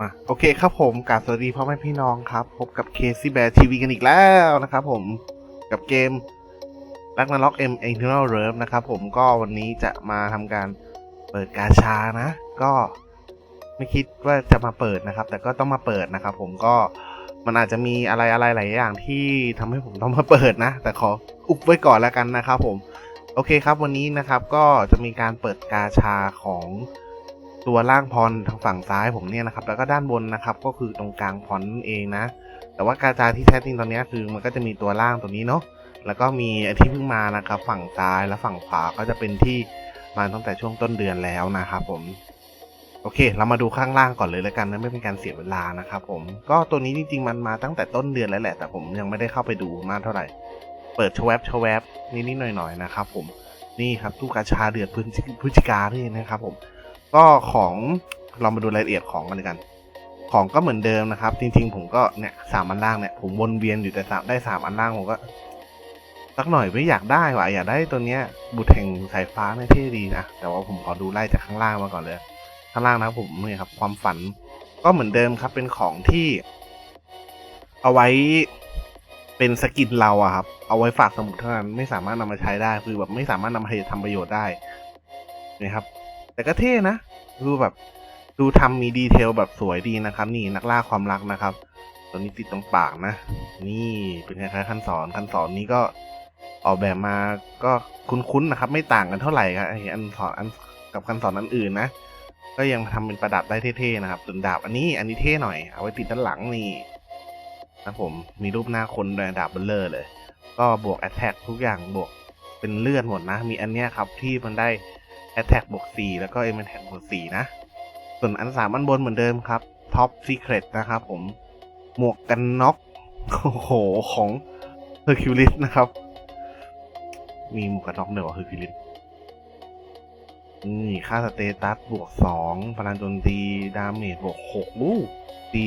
อะโอเคครับผมกราบสวัสดีพ่อแม่พี่น้องครับ พบกับเคซี่แบร์ทีวีกันอีกแล้วนะครับผมกับเกมรักนาล็อกเอ็มเอ็นเทอร์เริฟนะครับผมก็วันนี้จะมาทำการเปิดกาชานะ ก็ไม่คิดว่าจะมาเปิดนะครับ แต่ก็ต้องมาเปิดนะครับผมก็มันอาจจะมีอะไรอะไรหลายอย่างที่ทำให้ผมต้องมาเปิดนะ แต่ขออุบไว้ก่อนแล้วกันนะครับผม โอเคครับวันนี้นะครับก็จะมีการเปิดกาชาของ ตัวล่างพรทางฝั่งซ้ายผมเนี่ยนะครับ แล้วก็ด้านบนนะครับ ก็คือตรงกลางพรนั่นเองนะ แต่ว่ากาชาที่แท้จริงตอนนี้คือมันก็จะมีตัวล่างตัวนี้เนาะ แล้วก็มีไอที่เพิ่งมานะครับ ฝั่งซ้ายและฝั่งขวาก็จะเป็นที่มาตั้งแต่ช่วงต้นเดือนแล้วนะครับผมโอเค เรามาดูข้างล่างก่อนเลยแล้วกันนะไม่เป็นการเสียเวลานะครับผมก็ตัวนี้จริงๆมันมาตั้งแต่ต้นเดือนแล้วแหละ แต่ผมยังไม่ได้เข้าไปดูมากเท่าไหร่ เปิดชวบชวบนิดๆหน่อยๆนะครับผมนี่ครับตู้กาชาเดือดพฤศจิพฤศจิกานี่นะครับผม ก็ของเรามาดูรายละเอียดของกันเลยกัน ของก็เหมือนเดิมนะครับ จริงๆ ผมก็เนี่ยสามอันล่างเนี่ยผมวนเวียนอยู่แต่สามได้สามอันล่างผมก็สักหน่อยไม่อยากได้ว่ะอยากได้ตัวเนี้ยบุตรแห่งสายฟ้าเนี่ยเท่ดีนะแต่ว่าผมขอดูไล่จากข้างล่างมาก่อนเลย ข้างล่างนะผมนี่ครับ ความฝันก็เหมือนเดิมครับเป็นของที่ เอาไว้เป็นสกินเราอะครับ เอาไว้ฝากสมุดเท่านั้นไม่สามารถนำมาใช้ได้คือแบบไม่สามารถนำมาทำประโยชน์ได้นะครับ แต่ก็เท่นะ ดูแบบ ดูทำมีดีเทลแบบสวยดีนะครับ นี่นักล่าความรักนะครับ ตัวนี้ติดตรงปากนะ นี่เป็นคล้ายๆขั้นสอนขั้นสอนนี้ก็ออกแบบมาก็คุ้นๆนะครับ ไม่ต่างกันเท่าไหร่ครับไออันสอนอันกับขั้นสอนอันอื่นนะก็ยังทำเป็นประดับได้เท่ๆนะครับส่วนดาบอันนี้อันนี้เท่หน่อยเอาไว้ติดด้านหลังนี่นะผมมีรูปหน้าคนด้วยดาบเบลเลอร์เลย ก็บวก Attack ทุกอย่างบวกเป็นเลือดหมดนะ มีอันเนี้ยครับที่มันได้ Attack บวก4แล้วก็ a m a t a c บวก4นะ ส่วนอันสามอันบนเหมือนเดิมครับ Top Secret นะครับผม หมวกกันน็อกโอ้โห ของ Hercules นะครับ มีหมวกกันน็อกเดียวกับ Hercules นี่ค่าสเตตัสบวกสองพลังโจมตีดาเมจบวกหกอู้ตี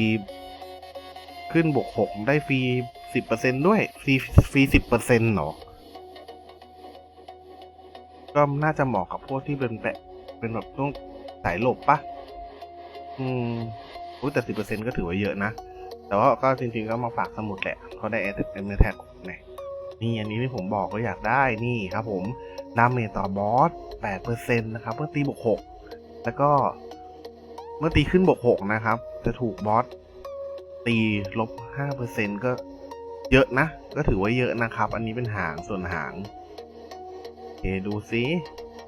ขึ้นบวกหกได้ฟรีสิบเปอร์เซ็นด้วย ฟรีฟรีสิบเปอร์เซ็นต์หรอ ก็น่าจะเหมาะกับพวกที่เป็นแปะเป็นแบบต้องสายหลบปะอืมอุ้ยแต่สิบเปอร์เซ็นก็ถือว่าเยอะนะ แต่ว่าก็จริงๆก็มาฝากสมุดแหละเขาได้แอดแอเมทแท็กเนี่ยนี่อันนี้ที่ผมบอกก็อยากได้นี่ครับผมดาเมจต่อบอส8%นนะครับเมื่อตีบวก6แล้วก็เมื่อตีขึ้นบวก6นะครับ จะถูกบอสตีลบ5%ก็เยอะนะ ก็ถือว่าเยอะนะครับ อันนี้เป็นหางส่วนหาง เคดูซิ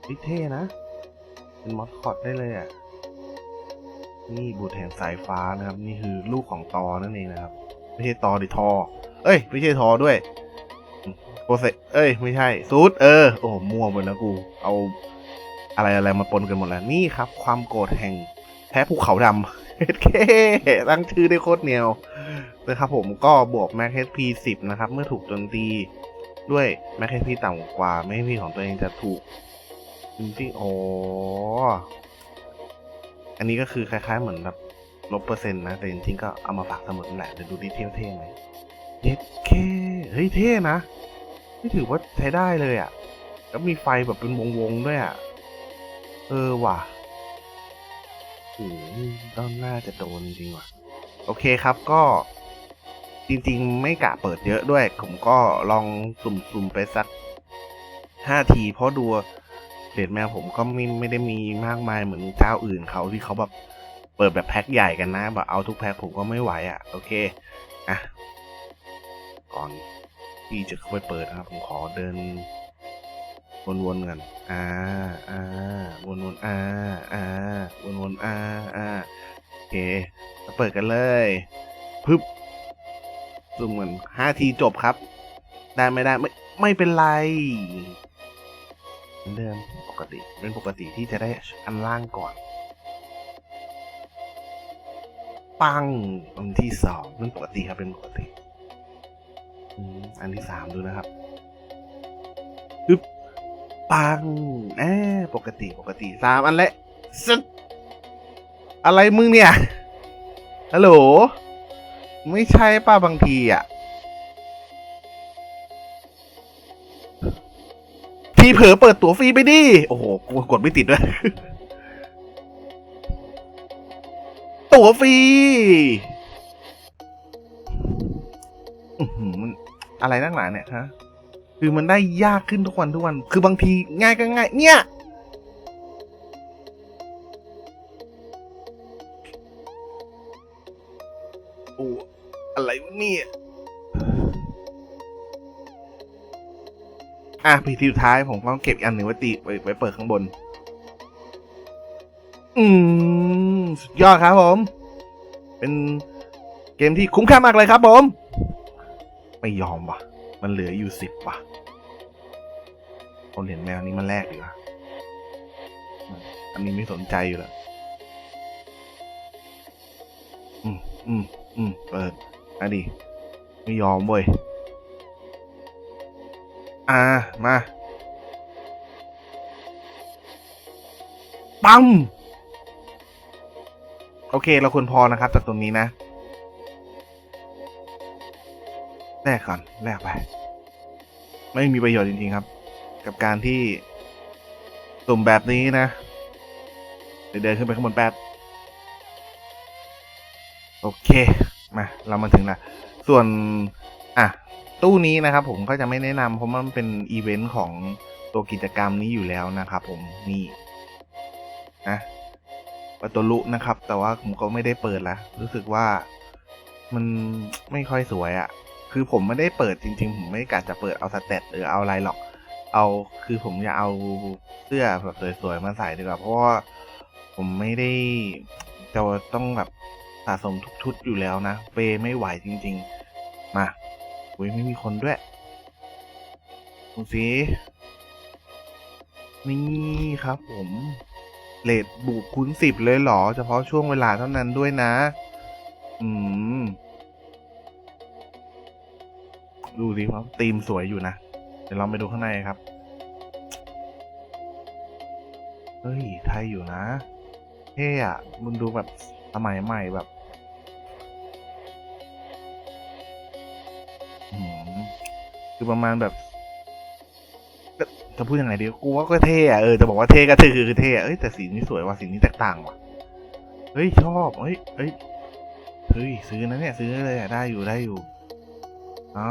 วิเท่นะ เป็นมอสคอตได้เลยอะ นี่บูทแห่งสายฟ้านะครับ นี่คือลูกของตอนั่นเองนะครับ ไม่ใช่ตอดิทอ เอ้ย ไม่ใช่ทอด้วยโปรเซเอ้ย ไม่ใช่ซูดเออ โอ้มั่วหมดแล้วกู เอาอะไรอะไรมาปนกันหมดแล้ว นี่ครับ ความโกรธแห่งแพ้ภูเขาดำเฮดเคตั้งชื่อได้โคตรเนียวนะครับผมก็บวกแม็กเฮดพีสิบนะครับ เมื่อถูกโจมตี ด้วยแม็กเฮดพีต่ำกว่า ไม่พีของตัวเองจะถูกจริงๆโอ้อันนี้ก็คือคล้ายๆเหมือนแบบลบเปอร์เซ็นต์นะ แต่จริงๆก็เอามาฝากสมุดนั่นแหละเดี๋ยวดูดีเทลเท่ไหมเฮ็ดเคเฮ้ยเท่นะนี่ถือว่าใช้ได้เลยอะ่ะ แล้วมีไฟแบบเป็นวงๆด้วยอะ่ะ เออว่ะอ้โหต้องน่าจะโดนจริงว่ะ โอเคครับก็ จริงๆ ไม่กะเปิดเยอะด้วย ผมก็ลองสุ่มๆไปสักห้าทีเพราะดูเดดแมวผมก็ไม่ไม่ได้มีมากมายเหมือนเจ้าอื่นเขาที่เขาแบบเปิดแบบแพ็คใหญ่กันนะแบบเอาทุกแพ็คผมก็ไม่ไหวอะ่ะ โอเค อะ ก่อนที่จะเข้าไปเปิดนะครับ ผมขอเดิน วนๆกันอ่าอ่าวนๆอ่าอ่าวนๆอ่าอ่าโอเคเปิดกันเลย พึบ ซูมเหมือนห้าทีจบครับ ได้ไม่ได้ไม่ไม่เป็นไรเหมือนเดิมปกติเป็นปกติที่จะได้อันล่างก่อน ปังอันที่สองเป็นปกติครับเป็นปกติอันที่สามดูนะครับอึบปังแอบปกติปกติสามอันและซึดอะไรมึงเนี่ยฮัลโหล ไม่ใช่ป้าบางทีอะ ทีเผลอเปิดตั๋วฟรีไปดิ โอ้โหกูกดไม่ติดด้วย ตั๋วฟรีอื้อหือมันอะไรนักหนาเนี่ยฮะ คือมันได้ยากขึ้นทุกวันทุกวัน คือบางทีง่ายก็ง่าย เนี่ย อะพีทีสุดท้ายผมต้องเก็บอีกอันหนึ่งไว้ตีไว้ไว้เปิดข้างบน อืมสุดยอดครับผม เป็นเกมที่คุ้มค่ามากเลยครับผม ไม่ยอมว่ะ มันเหลืออยู่สิบว่ะคนเห็นแมวนี้มันแรกดีกว่าอันนี้ไม่สนใจอยู่แล้ว อืม อืม อืม เปิดอะดีไม่ยอมเว้ย อ่า มาปั๊มโอเค เราควรพอนะครับจากตรงนี้นะ แลกก่อน แลกไป ไม่มีประโยชน์จริง ๆ ครับ กับการที่ตุ่มแบบนี้นะ เดี๋ยวเดินขึ้นไปข้างบนแป๊บโอเค มา เรามาถึงละ ส่วน อะ ตู้นี้นะครับผมก็จะไม่แนะนำเพราะมันเป็นอีเวนต์ของตัวกิจกรรมนี้อยู่แล้วนะครับผมนี่นะประตูลุนะครับ แต่ว่าผมก็ไม่ได้เปิดละรู้สึกว่ามันไม่ค่อยสวยอะ่ะ คือผมไม่ได้เปิดจริง ๆ ผมไม่กะจะเปิดเอาสเตตหรือเอาอะไรหรอก เอาคือผมจะเอาเสื้อแบบสวยๆมาใส่ดีกว่าเพราะว่าผมไม่ได้จะต้องแบบสะสมทุกชุดอยู่แล้วนะเปย์ไม่ไหวจริง ๆ มา อุ้ยไม่มีคนด้วยดูสินี่ครับผมเลดบุกคูณสิบเลยเหรอ เฉพาะช่วงเวลาเท่านั้นด้วยนะ อืม ดูดิว่าธีมสวยอยู่นะ เดี๋ยวลองไปดูข้างในครับ เฮ้ย ไทยอยู่นะเท่อะมันดูแบบสมัยใหม่แบบ คือประมาณแบบจะพูดยังไงดีกูว่าก็เท่อะเออจะบอกว่าเท่ก็เท่คือคือเท่เอ้ยแต่สีนี้สวยว่ะสีนี้แตกต่างว่ะเฮ้ยชอบเฮ้ยเฮ้ยเฮ้ยซื้อนะเนี่ยซื้อเลยอะได้อยู่ได้อยู่อ่า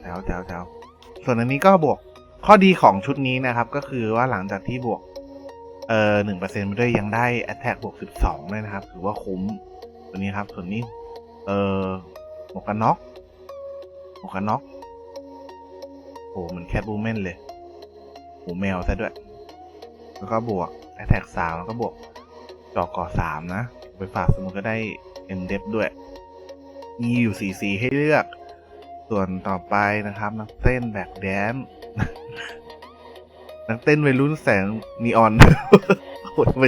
แถวแถวแถวส่วนอันนี้ก็บวกข้อดีของชุดนี้นะครับ ก็คือว่าหลังจากที่บวกเอ่อหนึ่งเปอร์เซ็นต์ไปด้วยยังได้ attack บวกสิบสองเลยนะครับถือว่าคุ้มตัวนี้ครับ ส่วนนี้ เอ่อหมวกกันน็อกหมวกกันน็อก อ้เหมือนแคทบูแมนเลยหูแมวซะด้วย แล้วก็บวกแอ t แทกสามแล้วก็บวกจอก่อสามนะ ไปฝากสมุนก็ได้เอ็มเดฟด้วย มีอยู่สีสีให้เลือก ส่วนต่อไปนะครับ นักเต้นแบกแดนนักเต้นวัยรุ่นแสงนีออนโหทำไม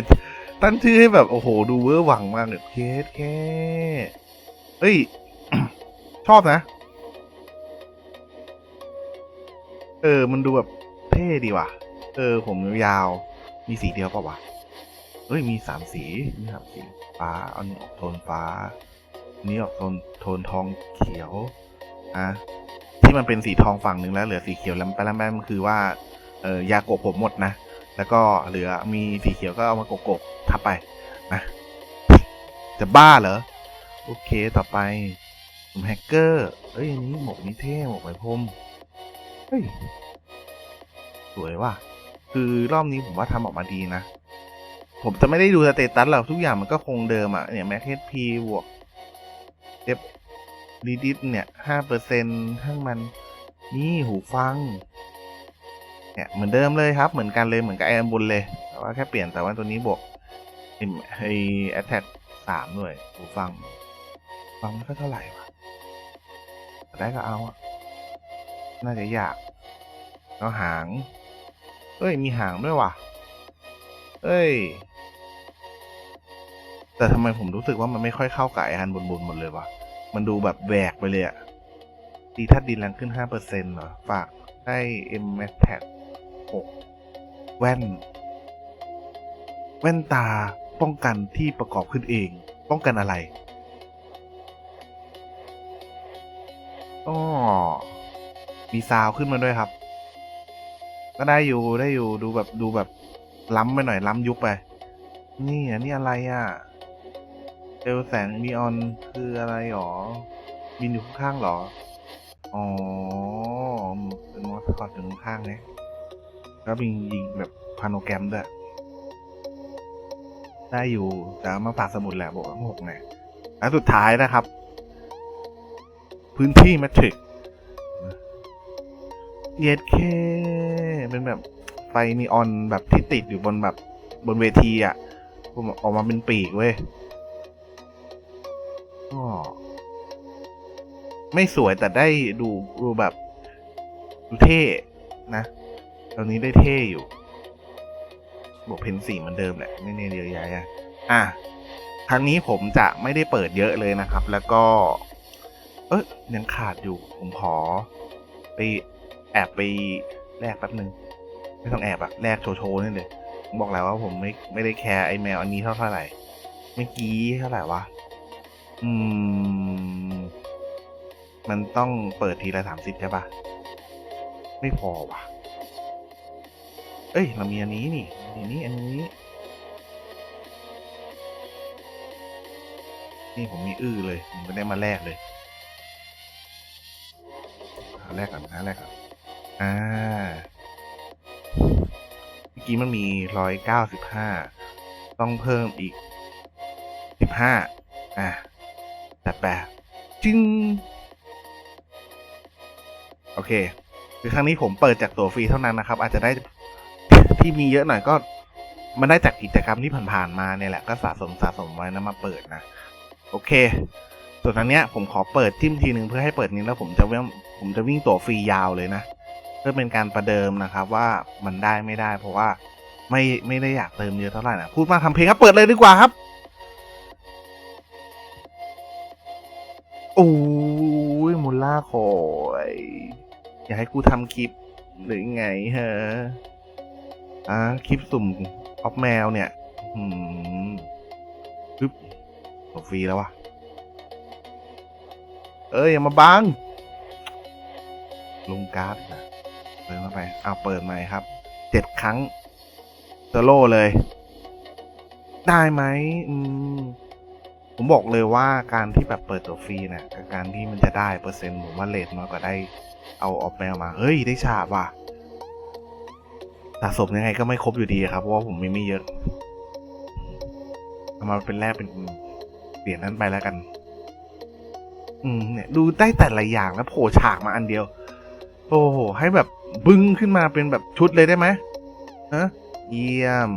ตั้งชื่อให้แบบโอ้โห ดูเวอร์หวังมากเลยเคสแค่เอ้ย ชอบนะ เออ มันดูแบบเท่ดีว่ะ เออ ผมยาว มีสีเดียวปล่าวะ เอ้ย มีสามสี มีสามสี ฟ้า อันนี้ออกโทนฟ้าอันนี้ออกโทนโทนทองเขียว อะ ที่มันเป็นสีทองฝั่งหนึ่งแล้วเหลือสีเขียวแล้วแป๊บแป๊บมันคือว่า เออยากบผมหมดนะ แล้วก็เหลือมีสีเขียวก็เอามาโกกบทับไป นะ จะบ้าเหรอ โอเค ต่อไปผมแฮกเกอร์ เอ้ยอันนี้หมวกนี้เท่หมวกไหมพรม เฮ้ย สวยว่ะ คือรอบนี้ผมว่าทำออกมาดีนะ ผมจะไม่ได้ดูสเตตัสหรอกทุกอย่างมันก็คงเดิมอะเนี่ยแม็กเฮดพีบวกเอฟดีดิสเนี่ยห้าเปอร์เซ็นทั้งมัน นี่หูฟัง เนี่ยเหมือนเดิมเลยครับ เหมือนกันเลยเหมือนกับไอแอมบุลเลย แต่ว่าแค่เปลี่ยนแต่ว่าตัวนี้บวกไอไอแอทแทกสามด้วยหูฟัง ฟังไม่ค่อยเท่าไหร่วะได้ก็เอาอะ น่าจะยากแล้วหาง เอ้ย มีหางด้วยว่ะ เอ้ย แต่ทำไมผมรู้สึกว่ามันไม่ค่อยเข้ากับไอฮันบนบนหมดเลยวะ มันดูแบบแหวกไปเลยอะดีทัดดินแรงขึ้นห้าเหรอ ฝากได้ M Max Tag หกแว่น แว่นตาป้องกันที่ประกอบขึ้นเอง ป้องกันอะไรอ๋อ มีซาวขึ้นมาด้วยครับ ก็ได้อยู่ได้อยู่ดูแบบดูแบบล้ำไปหน่อยล้ำยุคไป นี่อันนี้อะไรอะเปลแสงนีออนคืออะไรหรอบินอยู่ข้างๆหรอ อ๋อเป็นมอสคอตอยู่ข้างๆเนี่ยแล้วมียิงแบบพาโนแกรมด้วย ได้อยู่แต่มาปากสมุดแหละบอกว่าหกไงและสุดท้ายนะครับ พื้นที่แมทริก เย็ดเคเป็นแบบไฟนีออนแบบที่ติดอยู่บนแบบบนเวทีอะ่ะผมออกมาเป็นปีกเว้ยก็ไม่สวยแต่ได้ดูดูแบบดูเท่นะ ตอนนี้ได้เท่อยู่บอกเพนสีเหมือนเดิมแหละไม่เนเดียวย้ายอะอะครั้งนี้ผมจะไม่ได้เปิดเยอะเลยนะครับ แล้วก็ เอ้ยยังขาดอยู่ ผมขอไป แอบไปแลกแป๊บหนึ่งไม่ต้องแอบอะแลกโชว์โชว์นี่เลยบอกแล้วว่าผมไม่ไม่ได้แคร์ไอแมวอันนี้เท่าไหร่เมื่อกี้เท่าไหร่วะอืม มันต้องเปิดทีละสามสิบใช่ปะไม่พอว่ะ เอ้ย เรามีอันนี้นี่อันนี้อันนี้ นี่ผมมีอื้อเลย ผมไม่ได้มาแลกเลยเอาแลกก่อนนะแลกก่อน อ่า เมื่อกี้มันมีร้อยเก้าสิบห้า ต้องเพิ่มอีกสิบห้า อะจัดแปดจึงโอเค คือครั้งนี้ผมเปิดจากตัวฟรีเท่านั้นนะครับ อาจจะได้ที่มีเยอะหน่อยก็ มันได้จากกิจกรรมที่ผ่านๆมาเนี่ยแหละ ก็สะสมสะสมไว้นะมาเปิดนะ โอเค ส่วนอันเนี้ยผมขอเปิดจิ้มทีหนึ่งเพื่อให้เปิดนี้แล้วผมจะวิ่งผมจะวิ่งตัวฟรียาวเลยนะ เพื่อเป็นการประเดิมนะครับว่ามันได้ไม่ได้ เพราะว่าไม่ไม่ได้อยากเติมเยอะเท่าไหร่นะพูดมากทำเพลงครับเปิดเลยดีกว่าครับโอ้ยมูล่าคอยอยากให้กูทำคลิปหรือไงเฮะอะคลิปสุ่มออฟแมวเนี่ย อืมปึ๊บตัวฟรีแล้ววะเอ้ย อย่ามาบังลงการ์ดนะ เปิดมาไปอ้าเปิดใหม่ครับเจ็ดครั้งโซโล่เลย ได้ไหมอืมผมบอกเลยว่าการที่แบบเปิดตัวฟรีเนี่ยกับการที่มันจะได้เปอร์เซ็นต์ผมว่าเลทน้อยกว่าได้ เอาออกแมวมา เฮ้ย ได้ฉาบว่ะสะสมยังไงก็ไม่ครบอยู่ดีครับ เพราะว่าผมมีไม่เยอะเอามาเป็นแรกเป็นเปลี่ยนนั้นไปแล้วกัน อืมเนี่ย ดูได้แต่ละอย่างแล้วโผล่ฉากมาอันเดียว โอ้โห ให้แบบ บึ้งขึ้นมาเป็นแบบชุดเลยได้ไหมฮะเยี่ยม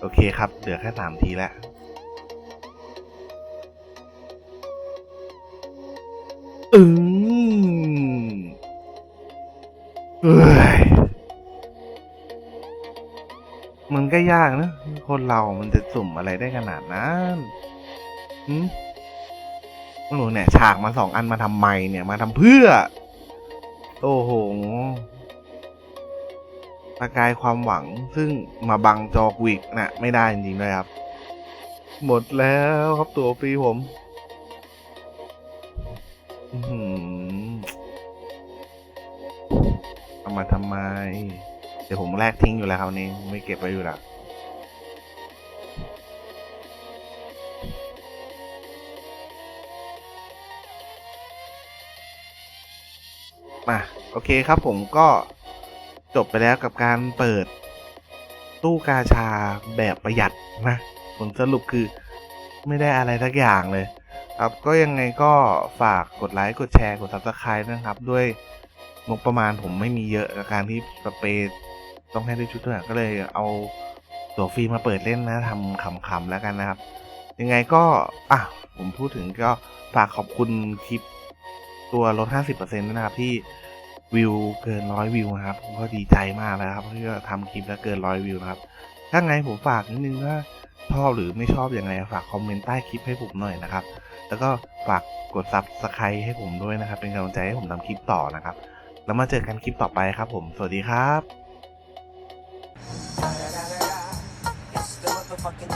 โอเคครับ เหลือแค่สามทีแล้วอืมเอ้ยมันก็ยากนะ คนเรามันจะสุ่มอะไรได้ขนาดนั้นหืมไม่รู้เนี่ย ฉากมาสองอันมาทำไมเนี่ย มาทำเพื่อ โอ้โห ประกายความหวังซึ่งมาบังจอกูอีกนะไม่ได้จริงๆเลยครับ หมดแล้วครับตัวฟรีผมเอามาทำไม เดี๋ยวผมแลกทิ้งอยู่แล้วครับวันนี้ ไม่เก็บไว้อยู่แล้วมาโอเคครับผมก็ จบไปแล้วกับการเปิดตู้กาชาแบบประหยัดนะผลสรุปคือไม่ได้อะไรทักอย่างเลย ครับก็ยังไงก็ฝากกดไลค์กดแชร์กด subscribe นะครับ ด้วยงบประมาณผมไม่มีเยอะกับการที่สเปรย์ต้องให้ได้ชุดด้วยก็เลยเอาตัวฟรีมาเปิดเล่นนะทำขำๆแล้วกันนะครับ ยังไงก็อะผมพูดถึงก็ฝากขอบคุณคลิปตัวลด 50%ด้วยนะครับที่ วิวเกินร้อยวิวนะครับ ผมก็ดีใจมากแล้วครับที่ทำคลิปแล้วเกินร้อยวิวนะครับ ถ้าไงผมฝากนิดนึงว่าชอบหรือไม่ชอบอยังไงฝากคอมเมนต์ใต้คลิปให้ผมหน่อยนะครับ แล้วก็ฝากกดซับสไครต์ให้ผมด้วยนะครับ เป็นกำลังใจให้ผมทำคลิปต่อนะครับ แล้วมาเจอกันคลิปต่อไปครับ ผม สวัสดีครับ It's the motherfucking